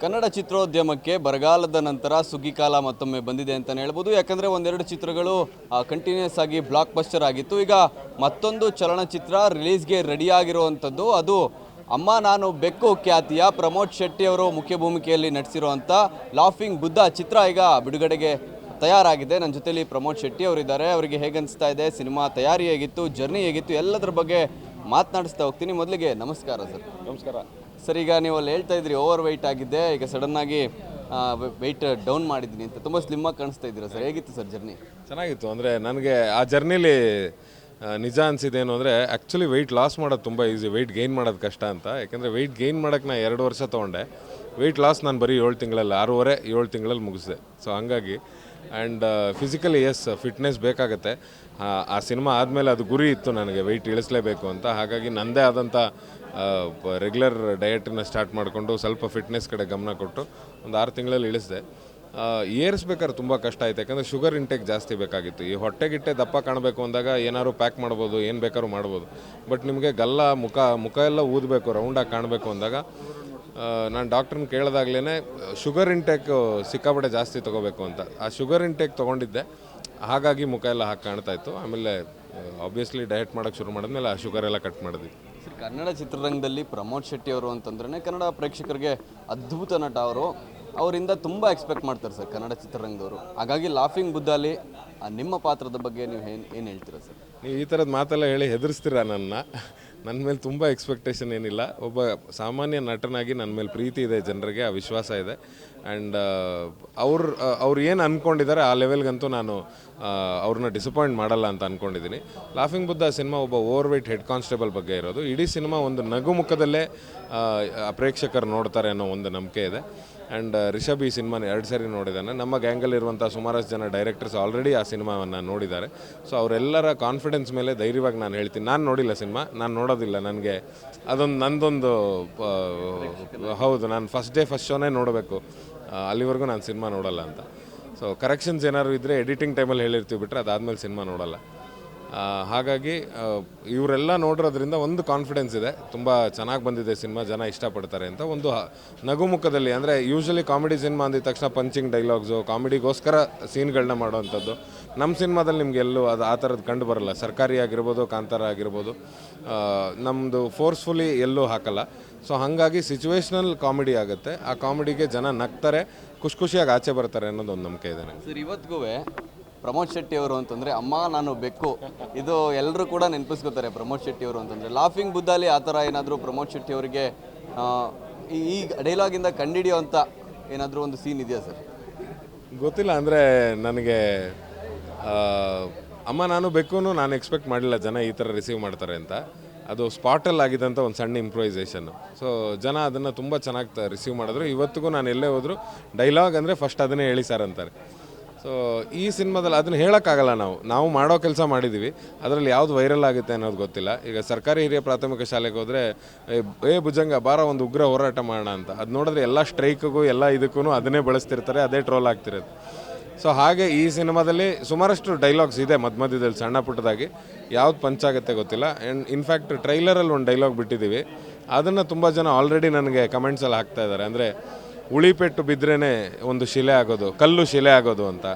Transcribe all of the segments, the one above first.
ಕನ್ನಡ ಚಿತ್ರೋದ್ಯಮಕ್ಕೆ ಬರಗಾಲದ ನಂತರ ಸುಗ್ಗಿಕಾಲ ಮತ್ತೊಮ್ಮೆ ಬಂದಿದೆ ಅಂತಲೇ ಹೇಳ್ಬೋದು. ಯಾಕಂದರೆ ಒಂದೆರಡು ಚಿತ್ರಗಳು ಕಂಟಿನ್ಯೂಸ್ ಆಗಿ ಬ್ಲಾಕ್ ಬಸ್ಟರ್ ಆಗಿತ್ತು. ಈಗ ಮತ್ತೊಂದು ಚಲನಚಿತ್ರ ರಿಲೀಸ್ಗೆ ರೆಡಿಯಾಗಿರುವಂಥದ್ದು ಅದು ಅಮ್ಮ ನಾನು ಬೆಕ್ಕು ಖ್ಯಾತಿಯ ಪ್ರಮೋದ್ ಶೆಟ್ಟಿ ಅವರು ಮುಖ್ಯ ಭೂಮಿಕೆಯಲ್ಲಿ ನಟಿಸಿರುವಂಥ ಲಾಫಿಂಗ್ ಬುದ್ಧ ಚಿತ್ರ ಈಗ ಬಿಡುಗಡೆಗೆ ತಯಾರಾಗಿದೆ. ನನ್ನ ಜೊತೆಯಲ್ಲಿ ಪ್ರಮೋದ್ ಶೆಟ್ಟಿ ಅವರಿದ್ದಾರೆ. ಅವರಿಗೆ ಹೇಗನ್ನಿಸ್ತಾ ಇದೆ? ಸಿನಿಮಾ ತಯಾರಿ ಹೇಗಿತ್ತು? ಜರ್ನಿ ಹೇಗಿತ್ತು? ಎಲ್ಲದರ ಬಗ್ಗೆ ಮಾತನಾಡಿಸ್ತಾ ಹೋಗ್ತೀನಿ. ಮೊದಲಿಗೆ ನಮಸ್ಕಾರ ಸರ್. ನಮಸ್ಕಾರ. ಸರ್, ಈಗ ನೀವು ಅಲ್ಲಿ ಹೇಳ್ತಾ ಇದ್ರಿ ಓವರ್ ವೆಯ್ಟ್ ಆಗಿದ್ದೆ, ಈಗ ಸಡನ್ ಆಗಿ ವೆಯ್ಟ್ ಡೌನ್ ಮಾಡಿದ್ದೀನಿ ಅಂತ. ತುಂಬ ಆಗಿ ಕಾಣಿಸ್ತಾ ಇದ್ದೀರಾ ಸರ್? ಹೇಗಿತ್ತು ಸರ್ ಜರ್ನಿ ಚೆನ್ನಾಗಿತ್ತು. ಅಂದರೆ ನನಗೆ ಆ ಜರ್ನಿಲಿ ನಿಜ ಅನಿಸಿದ್ದೇನು ಅಂದರೆ ಆ್ಯಕ್ಚುಲಿ ವೆಯ್ಟ್ ಲಾಸ್ ಮಾಡೋದು ತುಂಬ ಈಸಿ ವೆಯ್ಟ್ ಗೈನ್ ಮಾಡೋದು ಕಷ್ಟ ಅಂತ. ಯಾಕೆಂದರೆ ವೆಯ್ಟ್ ಗೈನ್ ಮಾಡೋಕ್ಕೆ ನಾನು ಎರಡು ವರ್ಷ ತೊಗೊಂಡೆ. ವೆಯ್ಟ್ ಲಾಸ್ ನಾನು ಬರೀ ಏಳು ತಿಂಗಳಲ್ಲಿ, ಆರೂವರೆ ಏಳು ತಿಂಗಳಲ್ಲಿ ಮುಗಿಸಿದೆ. ಸೊ ಹಂಗಾಗಿ ಆ್ಯಂಡ್ ಫಿಸಿಕಲಿ ಎಸ್ ಫಿಟ್ನೆಸ್ ಬೇಕಾಗುತ್ತೆ. ಆ, ಸಿನಿಮಾ ಆದಮೇಲೆ ಅದು ಗುರಿ ಇತ್ತು ನನಗೆ ವೆಯ್ಟ್ ಇಳಿಸಲೇಬೇಕು ಅಂತ. ಹಾಗಾಗಿ ನನ್ನದೇ ಆದಂಥ ರೆಗ್ಯುಲರ್ ಡಯಟನ್ನ ಸ್ಟಾರ್ಟ್ ಮಾಡಿಕೊಂಡು ಸ್ವಲ್ಪ ಫಿಟ್ನೆಸ್ ಕಡೆ ಗಮನ ಕೊಟ್ಟು ಒಂದು ಆರು ತಿಂಗಳಲ್ಲಿ ಇಳಿಸಿದೆ. ಏರಿಸ್ಬೇಕಾದ್ರೆ ತುಂಬ ಕಷ್ಟ ಆಯಿತು. ಯಾಕಂದರೆ ಶುಗರ್ ಇಂಟೇಕ್ ಜಾಸ್ತಿ ಬೇಕಾಗಿತ್ತು. ಈ ಹೊಟ್ಟೆಗಿಟ್ಟೆ ದಪ್ಪ ಕಾಣಬೇಕು ಅಂದಾಗ ಏನಾದ್ರು ಪ್ಯಾಕ್ ಮಾಡ್ಬೋದು ಏನು ಬೇಕಾದ್ರೂ ಮಾಡ್ಬೋದು. ಬಟ್ ನಿಮಗೆ ಗಲ್ಲ ಮುಖ ಮುಖ ಎಲ್ಲ ಊದಬೇಕು ರೌಂಡಾಗಿ ಕಾಣಬೇಕು ಅಂದಾಗ ನಾನು ಡಾಕ್ಟ್ರನ್ನ ಕೇಳಿದಾಗ್ಲೇ ಶುಗರ್ ಇಂಟೇಕ್ ಸಿಕ್ಕಾಪಟ್ಟೆ ಜಾಸ್ತಿ ತೊಗೋಬೇಕು ಅಂತ. ಆ ಶುಗರ್ ಇಂಟೇಕ್ ತೊಗೊಂಡಿದ್ದೆ. ಹಾಗಾಗಿ ಮುಖ ಎಲ್ಲ ಹಾಕಿ ಕಾಣ್ತಾ ಇತ್ತು. ಆಮೇಲೆ ಆಬ್ವಿಯಸ್ಲಿ ಡಯಟ್ ಮಾಡೋಕ್ಕೆ ಶುರು ಮಾಡಿದ್ಮೇಲೆ ಆ ಶುಗರ್ ಎಲ್ಲ ಕಟ್ ಮಾಡಿದ್ವಿ. ಸರ್ ಕನ್ನಡ ಚಿತ್ರರಂಗದಲ್ಲಿ ಪ್ರಮೋದ್ ಶೆಟ್ಟಿ ಅವರು ಅಂತಂದ್ರೆ ಕನ್ನಡ ಪ್ರೇಕ್ಷಕರಿಗೆ ಅದ್ಭುತ ನಟ ಅವರು. ಅವರಿಂದ ತುಂಬ ಎಕ್ಸ್ಪೆಕ್ಟ್ ಮಾಡ್ತಾರೆ ಸರ್ ಕನ್ನಡ ಚಿತ್ರರಂಗದವರು. ಹಾಗಾಗಿ ಲಾಫಿಂಗ್ ಬುದ್ಧಾಲಿ ನಿಮ್ಮ ಪಾತ್ರದ ಬಗ್ಗೆ ನೀವು ಏನು ಏನು ಹೇಳ್ತೀರಾ ಸರ್? ನೀವು ಈ ಥರದ ಮಾತೆಲ್ಲ ಹೇಳಿ ಹೆದರಿಸ್ತೀರಾ ನನ್ನ? ನನ್ನ ಮೇಲೆ ತುಂಬ ಎಕ್ಸ್ಪೆಕ್ಟೇಷನ್ ಏನಿಲ್ಲ. ಒಬ್ಬ ಸಾಮಾನ್ಯ ನಟನಾಗಿ ನನ್ನ ಮೇಲೆ ಪ್ರೀತಿ ಇದೆ ಜನರಿಗೆ, ಆ ವಿಶ್ವಾಸ ಇದೆ. ಆ್ಯಂಡ್ ಅವ್ರು ಅವ್ರು ಏನು ಅಂದ್ಕೊಂಡಿದ್ದಾರೆ ಆ ಲೆವೆಲ್ಗಂತೂ ನಾನು ಅವ್ರನ್ನ ಡಿಸಪಾಯಿಂಟ್ ಮಾಡಲ್ಲ ಅಂತ ಅಂದ್ಕೊಂಡಿದ್ದೀನಿ ಲಾಫಿಂಗ್ ಬುದ್ಧ ಸಿನಿಮಾ ಒಬ್ಬ ಓವರ್ ವೆಯ್ಟ್ ಹೆಡ್ ಕಾನ್ಸ್ಟೇಬಲ್ ಬಗ್ಗೆ ಇರೋದು. ಇಡೀ ಸಿನಿಮಾ ಒಂದು ನಗು ಮುಖದಲ್ಲೇ ಪ್ರೇಕ್ಷಕರು ನೋಡ್ತಾರೆ ಅನ್ನೋ ಒಂದು ನಂಬಿಕೆ ಇದೆ. ಆ್ಯಂಡ್ ರಿಷಬ್ ಈ ಸಿನಿಮಾನ ಎರಡು ಸರಿ ನೋಡಿದ್ದಾನೆ ನಮ್ಮ ಗ್ಯಾಂಗಲ್ಲಿರುವಂಥ ಸುಮಾರಷ್ಟು ಜನ ಡೈರೆಕ್ಟರ್ಸ್ ಆಲ್ರೆಡಿ ಆ ಸಿನಿಮಾವನ್ನು ನೋಡಿದ್ದಾರೆ. ಸೊ ಅವರೆಲ್ಲರ ಕಾನ್ಫಿಡೆನ್ಸ್ ಮೇಲೆ ಧೈರ್ಯವಾಗಿ ನಾನು ಹೇಳ್ತೀನಿ. ನಾನು ನೋಡಿಲ್ಲ ಸಿನಿಮಾ, ನಾನು ನೋಡೋದಿಲ್ಲ ನನಗೆ. ಅದೊಂದು, ನಂದೊಂದು ಹೌದು, ನಾನು ಫಸ್ಟ್ ಡೇ ಫಸ್ಟ್ ಶೋನೇ ನೋಡಬೇಕು. ಅಲ್ಲಿವರೆಗೂ ನಾನು ಸಿನಿಮಾ ನೋಡಲ್ಲ ಅಂತ. ಸೊ ಕರೆಕ್ಷನ್ಸ್ ಏನಾದ್ರು ಇದ್ದರೆ ಎಡಿಟಿಂಗ್ ಟೈಮಲ್ಲಿ ಹೇಳಿರ್ತೀವಿ ಬಿಟ್ಟರೆ ಅದಾದಮೇಲೆ ಸಿನಿಮಾ ನೋಡಲ್ಲ. ಹಾಗಾಗಿ ಇವರೆಲ್ಲ ನೋಡಿರೋದ್ರಿಂದ ಒಂದು ಕಾನ್ಫಿಡೆನ್ಸ್ ಇದೆ. ತುಂಬ ಚೆನ್ನಾಗಿ ಬಂದಿದೆ ಸಿನಿಮಾ, ಜನ ಇಷ್ಟಪಡ್ತಾರೆ ಅಂತ ಒಂದು ನಗುಮುಖದಲ್ಲಿ ಅಂದರೆ ಯೂಶಲಿ ಕಾಮಿಡಿ ಸಿನಿಮಾ ಅಂದಿದ ತಕ್ಷಣ ಪಂಚಿಂಗ್ ಡೈಲಾಗ್ಸು ಕಾಮಿಡಿಗೋಸ್ಕರ ಸೀನ್ಗಳನ್ನ ಮಾಡೋವಂಥದ್ದು ನಮ್ಮ ಸಿನಿಮಾದಲ್ಲಿ ನಿಮ್ಗೆ ಎಲ್ಲೂ ಅದು ಆ ಥರದ್ದು ಕಂಡು ಬರಲ್ಲ. ಸರ್ಕಾರಿ ಆಗಿರ್ಬೋದು ಕಾಂತಾರ ಆಗಿರ್ಬೋದು ನಮ್ಮದು ಫೋರ್ಸ್ಫುಲಿ ಎಲ್ಲೂ ಹಾಕಲ್ಲ. ಸೊ ಹಾಗಾಗಿ ಸಿಚುವೇಶ್ನಲ್ ಕಾಮಿಡಿ ಆಗುತ್ತೆ. ಆ ಕಾಮಿಡಿಗೆ ಜನ ನಗ್ತಾರೆ, ಖುಷಿ ಖುಷಿಯಾಗಿ ಆಚೆ ಬರ್ತಾರೆ ಅನ್ನೋದು ಒಂದು ನಂಬಿಕೆ ಇದೆ ನನಗೆ ಸರ್ ಇವತ್ತಿಗೂ ಪ್ರಮೋದ್ ಶೆಟ್ಟಿ ಅವರು ಅಂತಂದ್ರೆ, ಅಮ್ಮ, ನಾನು ಬೆಕ್ಕು. ಇದು ಎಲ್ಲರೂ ಕೂಡ ನೆನಪಿಸ್ಕೋತಾರೆ ಪ್ರಮೋದ್ ಶೆಟ್ಟಿ ಅವರು ಅಂತಂದ್ರೆ. ಲಾಫಿಂಗ್ ಬುದ್ಧಾಲಿ ಆ ಥರ ಏನಾದರೂ ಪ್ರಮೋದ್ ಶೆಟ್ಟಿ ಅವರಿಗೆ ಈ- ಡೈಲಾಗಿಂದ ಕಂಡಿಡಿಯೋ ಅಂತ ಏನಾದರೂ ಒಂದು ಸೀನ್ ಇದೆಯಾ ಸರ್? ಗೊತ್ತಿಲ್ಲ, ಅಂದರೆ ನನಗೆ ಅಮ್ಮ, ನಾನು ಬೆಕ್ಕು ನಾನು ಎಕ್ಸ್ಪೆಕ್ಟ್ ಮಾಡಿಲ್ಲ ಜನ ಈ ಥರ ರಿಸೀವ್ ಮಾಡ್ತಾರೆ ಅಂತ. ಅದು ಸ್ಪಾಟಲ್ಲಿ ಆಗಿದ್ದಂಥ ಒಂದು ಸಣ್ಣ ಇಂಪ್ರೂವೈಸೇಷನ್ನು ಸೊ ಜನ ಅದನ್ನು ತುಂಬ ಚೆನ್ನಾಗಿ ರಿಸೀವ್ ಮಾಡಿದ್ರು. ಇವತ್ತಿಗೂ ನಾನು ಎಲ್ಲೇ ಹೋದ್ರು ಡೈಲಾಗ್ ಅಂದರೆ ಫಸ್ಟ್ ಅದನ್ನೇ ಹೇಳಿ ಸರ್ ಅಂತಾರೆ. ಸೊ ಈ ಸಿನಿಮಾದಲ್ಲಿ ಅದನ್ನ ಹೇಳೋಕ್ಕಾಗಲ್ಲ ನಾವು. ನಾವು ಮಾಡೋ ಕೆಲಸ ಮಾಡಿದ್ದೀವಿ ಅದರಲ್ಲಿ ಯಾವ್ದು ವೈರಲ್ ಆಗುತ್ತೆ ಅನ್ನೋದು ಗೊತ್ತಿಲ್ಲ. ಈಗ ಸರ್ಕಾರಿ ಹಿರಿಯ ಪ್ರಾಥಮಿಕ ಶಾಲೆಗೆ ಹೋದರೆ, ಏ ಭುಜಂಗ, ಬಾರ ಒಂದು ಉಗ್ರ ಹೋರಾಟ ಮಾಡೋಣ ಅಂತ. ಅದು ನೋಡಿದ್ರೆ ಎಲ್ಲ ಸ್ಟ್ರೈಕ್ಗೂ, ಎಲ್ಲ ಇದಕ್ಕೂ ಅದನ್ನೇ ಬಳಸ್ತಿರ್ತಾರೆ, ಅದೇ ಟ್ರೋಲ್ ಆಗ್ತಿರೋದು. ಸೊ ಹಾಗೆ ಈ ಸಿನಿಮಾದಲ್ಲಿ ಸುಮಾರಷ್ಟು ಡೈಲಾಗ್ಸ್ ಇದೆ ಮಧ್ಯ ಮಧ್ಯದಲ್ಲಿ, ಸಣ್ಣ ಪುಟ್ಟದಾಗಿ. ಯಾವ್ದು ಪಂಚಾಗುತ್ತೆ ಗೊತ್ತಿಲ್ಲ. ಆ್ಯಂಡ್ ಇನ್ಫ್ಯಾಕ್ಟ್ ಟ್ರೈಲರಲ್ಲಿ ಒಂದು ಡೈಲಾಗ್ ಬಿಟ್ಟಿದ್ದೀವಿ ಅದನ್ನು ತುಂಬ ಜನ ಆಲ್ರೆಡಿ ನನಗೆ ಕಮೆಂಟ್ಸಲ್ಲಿ ಹಾಕ್ತಾ ಇದ್ದಾರೆ. ಅಂದರೆ ಉಳಿಪೆಟ್ಟು ಬಿದ್ರೇ ಒಂದು ಶಿಲೆ ಆಗೋದು ಕಲ್ಲು ಶಿಲೆ ಆಗೋದು ಅಂತ.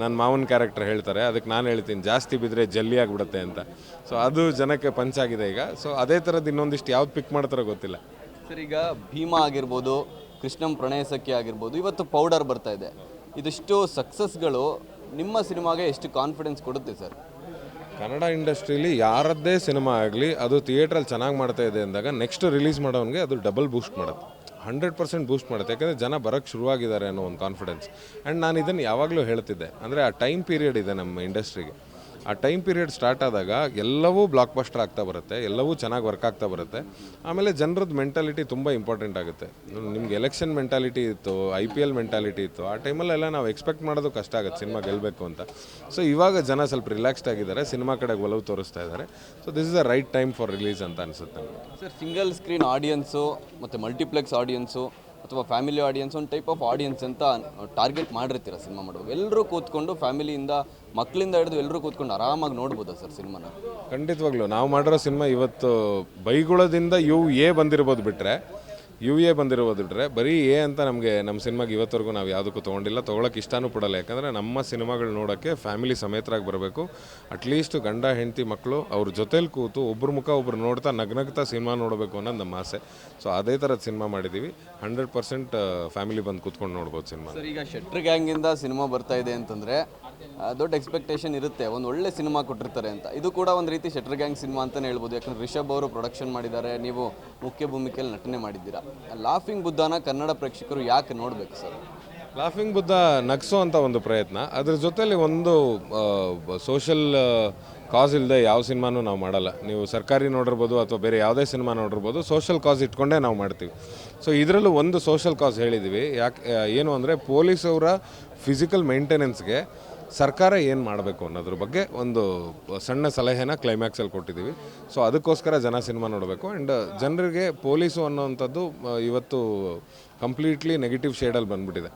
ನನ್ನ ಮಾವನ ಕ್ಯಾರೆಕ್ಟರ್ ಹೇಳ್ತಾರೆ ಅದಕ್ಕೆ ನಾನು ಹೇಳ್ತೀನಿ ಜಾಸ್ತಿ ಬಿದ್ದರೆ ಜಲ್ಲಿ ಆಗಿಬಿಡುತ್ತೆ ಅಂತ. ಸೊ ಅದು ಜನಕ್ಕೆ ಪಂಚಾಗಿದೆ ಈಗ. ಸೊ ಅದೇ ಥರದ್ದು ಇನ್ನೊಂದಿಷ್ಟು ಯಾವ್ದು ಪಿಕ್ ಮಾಡ್ತಾರೋ ಗೊತ್ತಿಲ್ಲ. ಸರ್ ಈಗ ಭೀಮಾ ಆಗಿರ್ಬೋದು ಕೃಷ್ಣಂ ಪ್ರಣಯ ಸಖಿ ಆಗಿರ್ಬೋದು ಇವತ್ತು ಪೌಡರ್ ಬರ್ತಾ ಇದೆ. ಇದಿಷ್ಟು ಸಕ್ಸಸ್ಗಳು ನಿಮ್ಮ ಸಿನಿಮಾಗೆ ಎಷ್ಟು ಕಾನ್ಫಿಡೆನ್ಸ್ ಕೊಡುತ್ತೆ ಸರ್? ಕನ್ನಡ ಇಂಡಸ್ಟ್ರೀಲಿ ಯಾರದ್ದೇ ಸಿನಿಮಾ ಆಗಲಿ ಅದು ಥಿಯೇಟ್ರಲ್ಲಿ ಚೆನ್ನಾಗಿ ಮಾಡ್ತಾ ಇದೆ ಅಂದಾಗ ನೆಕ್ಸ್ಟ್ ರಿಲೀಸ್ ಮಾಡೋನಿಗೆ ಅದು ಡಬಲ್ ಬೂಸ್ಟ್ ಮಾಡುತ್ತೆ. ಹಂಡ್ರೆಡ್ ಪರ್ಸೆಂಟ್ ಬೂಸ್ಟ್ ಮಾಡುತ್ತೆ. ಯಾಕಂದರೆ ಜನ ಬರೋಕ್ಕೆ ಶುರುವಾಗಿದ್ದಾರೆ ಅನ್ನೋ ಒಂದು ಕಾನ್ಫಿಡೆನ್ಸ್ ಆ್ಯಂಡ್ ನಾನು ಇದನ್ನು ಯಾವಾಗಲೂ ಹೇಳ್ತಿದ್ದೆ. ಅಂದರೆ ಆ ಟೈಮ್ ಪೀರಿಯಡ್ ಇದೆ ನಮ್ಮ ಇಂಡಸ್ಟ್ರಿಗೆ ಆ ಟೈಮ್ ಪೀರಿಯಡ್ ಸ್ಟಾರ್ಟ್ ಆದಾಗ ಎಲ್ಲವೂ ಬ್ಲಾಕ್ ಬಸ್ಟರ್ ಆಗ್ತಾ ಬರುತ್ತೆ, ಎಲ್ಲವೂ ಚೆನ್ನಾಗಿ ವರ್ಕ್ ಆಗ್ತಾ ಬರುತ್ತೆ. ಆಮೇಲೆ ಜನರದ್ದು ಮೆಂಟಾಲಿಟಿ ತುಂಬ ಇಂಪಾರ್ಟೆಂಟ್ ಆಗುತ್ತೆ. ನಿಮ್ಗೆ ಎಲೆಕ್ಷನ್ ಮೆಂಟಾಲಿಟಿ ಇತ್ತು ಐ ಪಿ ಎಲ್ ಮೆಂಟಾಲಿಟಿ ಇತ್ತು, ಆ ಟೈಮಲ್ಲೆಲ್ಲ ನಾವು ಎಕ್ಸ್ಪೆಕ್ಟ್ ಮಾಡೋದು ಕಷ್ಟ ಆಗುತ್ತೆ ಸಿನಿಮಾ ಗೆಲ್ಲಬೇಕು ಅಂತ. ಸೊ ಇವಾಗ ಜನ ಸ್ವಲ್ಪ ರಿಲ್ಯಾಕ್ಸ್ಡ್ ಆಗಿದ್ದಾರೆ ಸಿನಿಮಾ ಕಡೆಗೆ ಒಲವು ತೋರಿಸ್ತಾ ಇದ್ದಾರೆ. So this is the right time for release ಅಂತ ಅನಿಸುತ್ತೆ ಸರ್ ಸಿಂಗಲ್ ಸ್ಕ್ರೀನ್ ಆಡಿಯನ್ಸು ಮತ್ತು ಮಲ್ಟಿಪ್ಲೆಕ್ಸ್ ಆಡಿಯನ್ಸು ಅಥವಾ ಫ್ಯಾಮಿಲಿ ಆಡಿಯನ್ಸ್ ಒಂದು ಟೈಪ್ ಆಫ್ ಆಡಿಯನ್ಸ್ ಅಂತ ಟಾರ್ಗೆಟ್ ಮಾಡಿರ್ತೀರ ಸಿನಿಮಾ ಮಾಡುವಾಗ? ಎಲ್ಲರೂ ಕೂತ್ಕೊಂಡು ಫ್ಯಾಮಿಲಿಯಿಂದ ಮಕ್ಕಳಿಂದ ಹಿಡಿದು ಎಲ್ಲರೂ ಕೂತ್ಕೊಂಡು ಆರಾಮಾಗಿ ನೋಡ್ಬೋದಾ ಸರ್ ಸಿನಿಮಾನ ಖಂಡಿತವಾಗ್ಲೂ. ನಾವು ಮಾಡಿರೋ ಸಿನಿಮಾ ಇವತ್ತು ಬೈಗುಳದಿಂದ ಯು ಎ ಬಂದಿರ್ಬೋದು ಬಿಟ್ಟರೆ ಯು ಎ ಬಂದಿರೋದು ಬಿಟ್ಟರೆ ಬರೀ ಎ ಅಂತ ನಮಗೆ ನಮ್ಮ ಸಿನಿಮಾಗೆ ಇವತ್ತರೆಗೂ ನಾವು ಯಾವುದಕ್ಕೂ ತೊಗೊಂಡಿಲ್ಲ ತೊಗೊಳಕ್ಕೆ ಇಷ್ಟನೂ ಪಡಲ್ಲ. ಯಾಕಂದರೆ ನಮ್ಮ ಸಿನಿಮಾಗಳು ನೋಡೋಕ್ಕೆ ಫ್ಯಾಮಿಲಿ ಸಮೇತರಾಗಿ ಬರಬೇಕು. ಅಟ್ಲೀಸ್ಟ್ ಗಂಡ, ಹೆಂಡತಿ ಮಕ್ಕಳು ಅವ್ರ ಜೊತೇಲಿ ಕೂತು ಒಬ್ಬರ ಮುಖ ಒಬ್ರು ನೋಡ್ತಾ ನಗ್ನಗ್ತಾ ಸಿನಿಮಾ ನೋಡಬೇಕು ಅನ್ನೋದು ನಮ್ಮ ಆಸೆ. ಸೊ ಅದೇ ಥರದ ಸಿನಿಮಾ ಮಾಡಿದ್ದೀವಿ ಹಂಡ್ರೆಡ್ ಪರ್ಸೆಂಟ್ ಫ್ಯಾಮಿಲಿ ಬಂದು ಕೂತ್ಕೊಂಡು ನೋಡ್ಬೋದು ಸಿನಿಮಾ ಈಗ ಶೆಟ್ರ್ ಗ್ಯಾಂಗಿಂದ ಸಿನಿಮಾ ಬರ್ತಾ ಇದೆ ಅಂತಂದರೆ ದೊಡ್ಡ ಎಕ್ಸ್ಪೆಕ್ಟೇಷನ್ ಇರುತ್ತೆ. ಒಂದು ಒಳ್ಳೆ ಸಿನಿಮಾ ಕೊಟ್ಟಿರ್ತಾರೆ ಅಂತ. ಇದು ಕೂಡ ಒಂದು ರೀತಿ ಶೆಟ್ರ್ ಗ್ಯಾಂಗ್ ಸಿನಿಮಾ ಅಂತಲೇ ಹೇಳ್ಬೋದು. ಯಾಕಂದ್ರೆ ರಿಷಬ್ ಅವರು ಪ್ರೊಡಕ್ಷನ್ ಮಾಡಿದ್ದಾರೆ. ನೀವು ಮುಖ್ಯ ಭೂಮಿಕೆಯಲ್ಲಿ ನಟನೆ ಮಾಡಿದ್ದೀರಾ. ಲಾಫಿಂಗ್ ಬುದ್ಧನ ಕನ್ನಡ ಪ್ರೇಕ್ಷಕರು ಯಾಕೆ ನೋಡಬೇಕು ಸರ್? ಲಾಫಿಂಗ್ ಬುದ್ಧ ನಗ್ಸೋ ಅಂತ ಒಂದು ಪ್ರಯತ್ನ. ಅದ್ರ ಜೊತೆಯಲ್ಲಿ ಒಂದು ಸೋಷಲ್ ಕಾಸ್ ಇಲ್ಲದೆ ಯಾವ ಸಿನಿಮಾನೂ ನಾವು ಮಾಡಲ್ಲ. ನೀವು ಸರ್ಕಾರಿ ನೋಡಿರ್ಬೋದು ಅಥವಾ ಬೇರೆ ಯಾವುದೇ ಸಿನಿಮಾ ನೋಡಿರ್ಬೋದು ಸೋಷಲ್ ಕಾಸ್ ಇಟ್ಕೊಂಡೇ ನಾವು ಮಾಡ್ತೀವಿ. ಸೊ ಇದರಲ್ಲೂ ಒಂದು ಸೋಷಲ್ ಕಾಸ್ ಹೇಳಿದ್ದೀವಿ ಯಾಕೆ ಏನು ಅಂದರೆ ಪೊಲೀಸವರ ಫಿಸಿಕಲ್ ಮೇಂಟೆನೆನ್ಸ್ಗೆ ಸರ್ಕಾರ ಏನು ಮಾಡಬೇಕು ಅನ್ನೋದ್ರ ಬಗ್ಗೆ ಒಂದು ಸಣ್ಣ ಸಲಹೆನ ಕ್ಲೈಮ್ಯಾಕ್ಸಲ್ಲಿ ಕೊಟ್ಟಿದ್ದೀವಿ. ಸೊ ಅದಕ್ಕೋಸ್ಕರ ಜನ ಸಿನಿಮಾ ನೋಡಬೇಕು. ಆ್ಯಂಡ್ ಜನರಿಗೆ ಪೊಲೀಸು ಅನ್ನೋವಂಥದ್ದು ಇವತ್ತು ಕಂಪ್ಲೀಟ್ಲಿ ನೆಗೆಟಿವ್ ಶೇಡಲ್ಲಿ ಬಂದ್ಬಿಟ್ಟಿದೆ.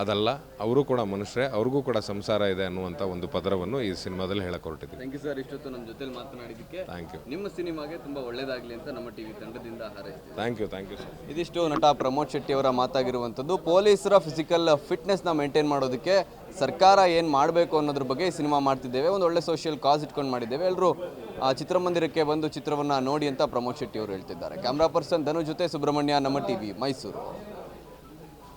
ಅದಲ್ಲ ಅವರು ಕೂಡ ಮನುಷ್ಯರೇ ಅವ್ರಿಗೂ ಕೂಡ ಸಂಸಾರ ಇದೆ ಅನ್ನುವಂಥ ಒಂದು ಪದರವನ್ನು ಈ ಸಿನಿಮಾದಲ್ಲಿ ಹೇಳಕ್ಕೆ ಹೊರಟಿದ್ದೀವಿ ಥ್ಯಾಂಕ್ ಯು ಸರ್ ಇಷ್ಟೊತ್ತು ನಮ್ಮ ಜೊತೆಲಿ ಮಾತನಾಡಿದ್ದಕ್ಕೆ ಥ್ಯಾಂಕ್ ಯು ನಿಮ್ಮ ಸಿನಿಮಾಗೆ ತುಂಬ ಒಳ್ಳೆಯದಾಗಲಿ ಅಂತ ನಮ್ಮ ಟಿವಿ ತಂಡದಿಂದ ಹಾರೈಸ್ತೀವಿ. Thank you thank you sir ಇದಿಷ್ಟು ನಟ ಪ್ರಮೋದ್ ಶೆಟ್ಟಿ ಅವರ ಮಾತಾಗಿರುವಂಥದ್ದು. ಪೊಲೀಸರ ಫಿಸಿಕಲ್ ಫಿಟ್ನೆಸ್ನ ಮೇಂಟೈನ್ ಮಾಡೋದಕ್ಕೆ ಸರ್ಕಾರ ಏನು ಮಾಡಬೇಕು ಅನ್ನೋದ್ರ ಬಗ್ಗೆ ಈ ಸಿನಿಮಾ ಮಾಡ್ತಿದ್ದೇವೆ. ಒಂದು ಒಳ್ಳೆ ಸೋಷಿಯಲ್ ಕಾಸ್ ಇಟ್ಕೊಂಡು ಮಾಡಿದ್ದೇವೆ. ಎಲ್ಲರೂ ಚಿತ್ರಮಂದಿರಕ್ಕೆ ಬಂದು ಚಿತ್ರವನ್ನು ನೋಡಿ ಅಂತ ಪ್ರಮೋದ್ ಶೆಟ್ಟಿ ಅವರು ಹೇಳ್ತಿದ್ದಾರೆ. ಕ್ಯಾಮ್ರಾ ಪರ್ಸನ್ ಧನು ಜೊತೆ ಸುಬ್ರಹ್ಮಣ್ಯ ನಮ್ಮ ಟಿವಿ ಮೈಸೂರು.